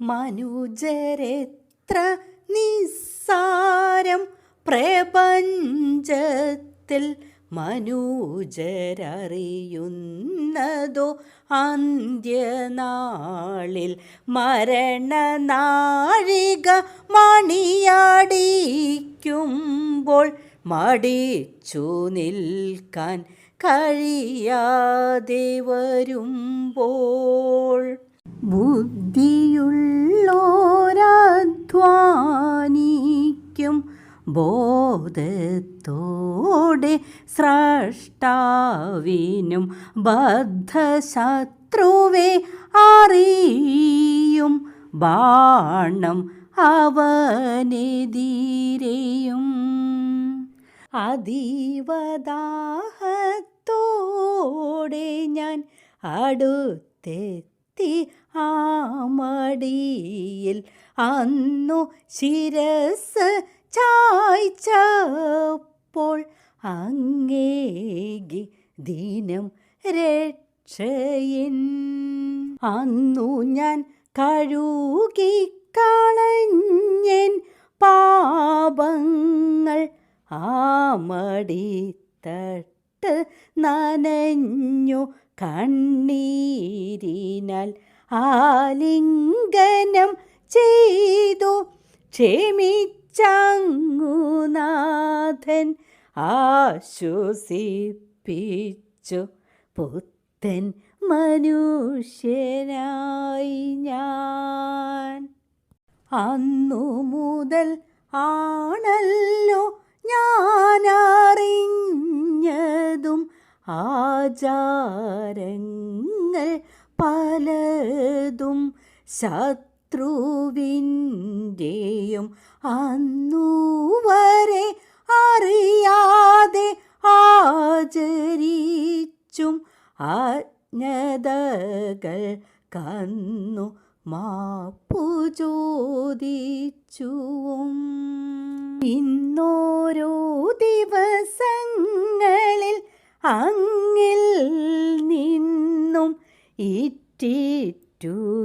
മനുജരെത്ര നിസ്സാരം പ്രപഞ്ചത്തിൽ മനുജരറിയുന്നതോ അന്ത്യനാളിൽ മരണനാഴിക മണിയാടിക്കുമ്പോൾ മടിച്ചു നിൽക്കാൻ കഴിയാതെ വരുമ്പോൾ ബുദ്ധിയുള്ളോരധ്വാനിക്കും ബോധത്തോടെ സ്രഷ്ടാവിനും ബദ്ധശത്രുവെ അറിയും. ബാണം അവനെതിരെയും. അതീവദാഹത്തോടെ ഞാൻ അടുത്തെത്തി ആ മടിയിൽ അന്നു ശിരസ് ചായ്ച്ചപ്പോൾ അങ്ങേകി ദിനം രക്ഷയിൻ. അന്നു ഞാൻ കഴുകി കളഞ്ഞൻ പാപങ്ങൾ ആമടിത്തട്ട് നനഞ്ഞു കണ്ണീരിനാൽ ആലിംഗനം ചെയ്തു. ക്ഷമിച്ചങ്ങുനാഥൻ ആശ്വസിപ്പിച്ചു. പുത്തൻ മനുഷ്യനായി ഞാൻ. അന്നു മുതൽ ആണല്ലോ ഞാനറിഞ്ഞതും ആചാരങ്ങൾ പലതും ശത്രുവിന്റെയും അന്നുവരെ അറിയാതെ ആചരിച്ചും അജ്ഞതകൾ കന്നു മാപ്പു ചോദിച്ചുവും. ഇന്നോരോ ദിവസങ്ങളിൽ അങ്ങിൽ നിന്നും ഇറ്റിറ്റു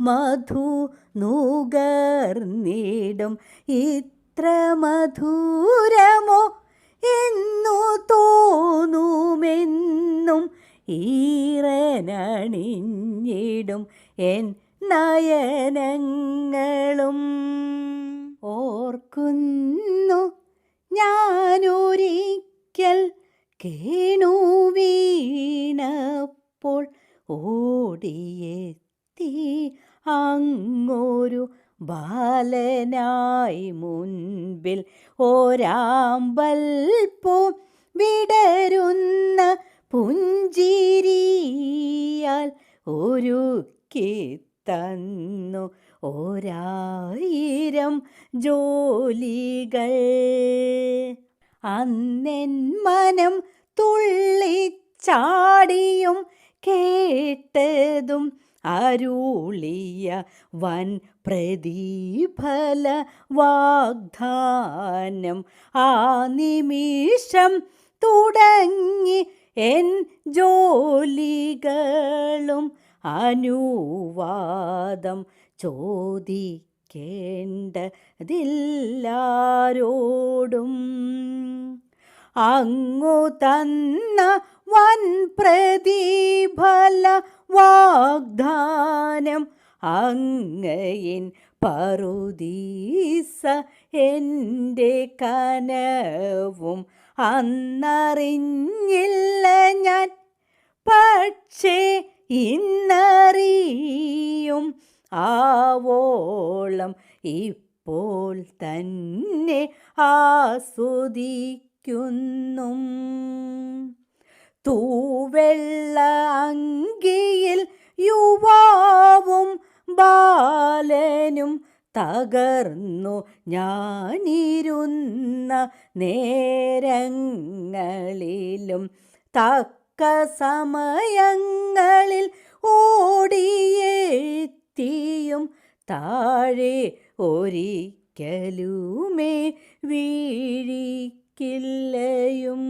മധു നുകർന്നിടും ഇത്ര മധുരമോ എന്നു തോന്നുമെന്നും ഈറനണിഞ്ഞിടും എൻ നയനങ്ങളും. ഓർക്കുന്നു ഞാനൊരിക്കൽ കേണു വീണപ്പോൾ ഓടിയെത്തി. അങ്ങൊരു ബാലനായി മുൻപിൽ ഒരാമ്പൽ പോ വിടരുന്ന പുഞ്ചിരിയാൽ ഒരുക്കി തന്നു. ഒരായിരം ജോലികൾ അന്നെൻ മനം തുള്ളിച്ചാടിയും കേട്ടതും അരുളിയ വൻ പ്രതിഫല വാഗ്ദാനം. ആ നിമിഷം തുടങ്ങി എൻ ജോലികളും അനുവാദം. ചോദിക്കേണ്ടതില്ലാരോടും അങ്ങു തന്ന വൻ പ്രതിഫല വാഗ്ദാനം അങ്ങയിൻ പറുദീസ എന്റെ കനവും അന്നറിഞ്ഞില്ല ഞാൻ. പക്ഷേ ഇന്നറിയും ആവോളം ഇപ്പോൾ തന്നെ ആസ്വദിക്കുന്നു. തൂവെള്ള അങ്കിയിൽ യുവാവും ബാലനും തകർന്നു ഞാനിരുന്ന നേരങ്ങളിലും തക്ക സമയങ്ങളിൽ ഓടിയെത്തിയും താഴെ ഒരിക്കലുമേ വീഴിക്കില്ലയും.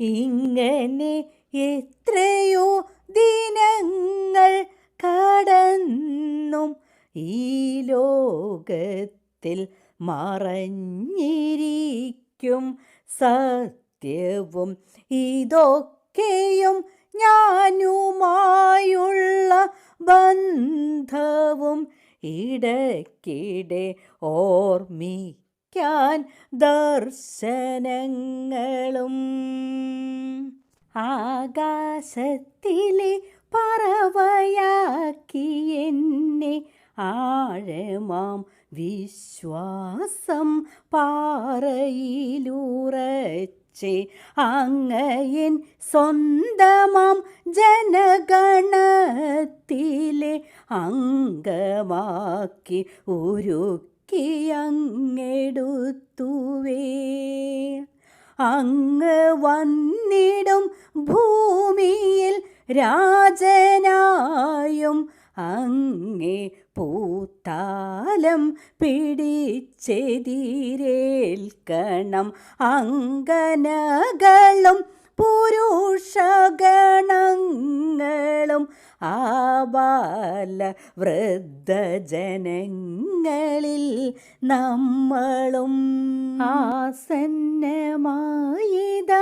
ഇങ്ങനെ എത്രയോ ദിനങ്ങൾ കടന്നും ഈ ലോകത്തിൽ മറഞ്ഞിരിക്കും സത്യവും. ഇതൊക്കെയും ഞാനുമായുള്ള ബന്ധവും ഇടയ്ക്കിടെ ഓർമ്മിക്കാൻ ദർശനങ്ങളും. ആകാശത്തിലെ പറവയാക്കി എന്നെ ആഴമാം വിശ്വാസം പാറയിലുറച്ചേ അങ്ങയൻ സ്വന്തമാം ജനഗണത്തിലെ അംഗമാക്കി ഉരുക്കി അങ്ങെടുത്തുവേ. അങ്ങ് വന്നിടും ഭൂമിയിൽ രാജനായും അങ്ങേ പൂത്താലം പിടിച്ചെതിരേൽക്കണം. അങ്കനകളും പുരുഷഗണങ്ങളും ആബാല വൃദ്ധജനങ്ങളിൽ നമ്മളും ആസന്നമായിത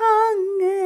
അങ്ങ്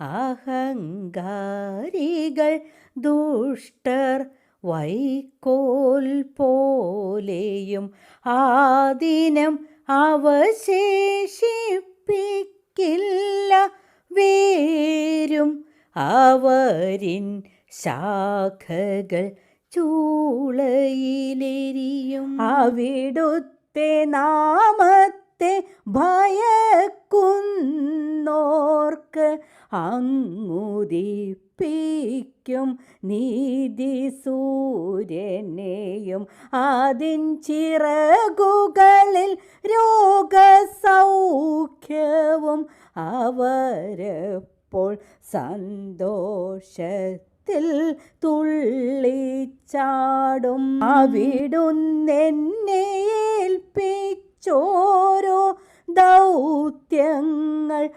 അഹങ്കാരികൾ ദുഷ്ടർ വൈക്കോൽ പോലെയും ആദിനം അവശേഷിപ്പിക്കില്ല വേരും. അവരിൻ ശാഖകൾ ചൂളയിലെരിയും. അവിടുത്തെ നാമത്തെ ഭയക്കുന്നോർക്ക് അങ്ങുദിപ്പിക്കും നീതി സൂര്യനെയും. അതിൻ ചിറകുകളിൽ രോഗസൗഖ്യവും അവരപ്പോൾ സന്തോഷത്തിൽ തുള്ളിച്ചാടും. അവിടുന്നെന്നെ ദൗത്യങ്ങൾ ദൗത്യങ്ങൾ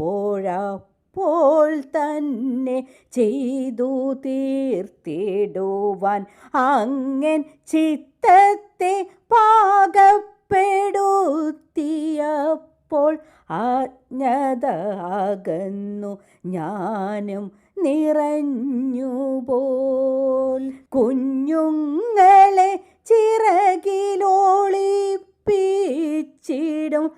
അപ്പോഴപ്പോൾ തന്നെ ചെയ്തു തീർത്തിടുവാൻ. അങ്ങൻ ചിത്തത്തെ പാകപ്പെടുത്തിയപ്പോൾ ആജ്ഞതാകുന്നു. ഞാനും നിറഞ്ഞുപോൽ. കുഞ്ഞുങ്ങളെ ചിറകിലോളിപ്പിച്ചിടും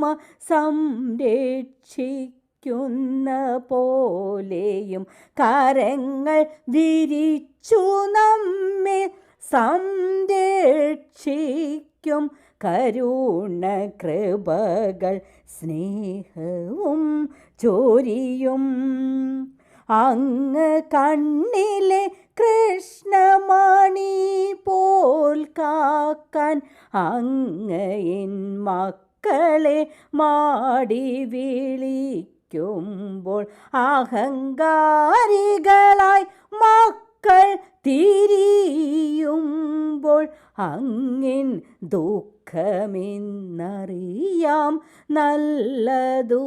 കോഴിയമ്മ സംരക്ഷിക്കുന്ന പോലെയും കരങ്ങൾ വിരിച്ചു നമ്മെ സംരക്ഷിക്കും. കരുണ കൃപകൾ സ്നേഹവും ചോരിയും. അങ്ങ് കണ്ണിലെ കൃഷ്ണമണി പോൽ കാക്കാൻ അങ്ങയിൻ മക്കളെ മാടി വിളിക്കുമ്പോൾ അഹങ്കാരികളായി മക്കൾ തിരിയുമ്പോൾ അങ്ങിൻ ദുഃഖമെന്നറിയാം നല്ലതുപോൽ.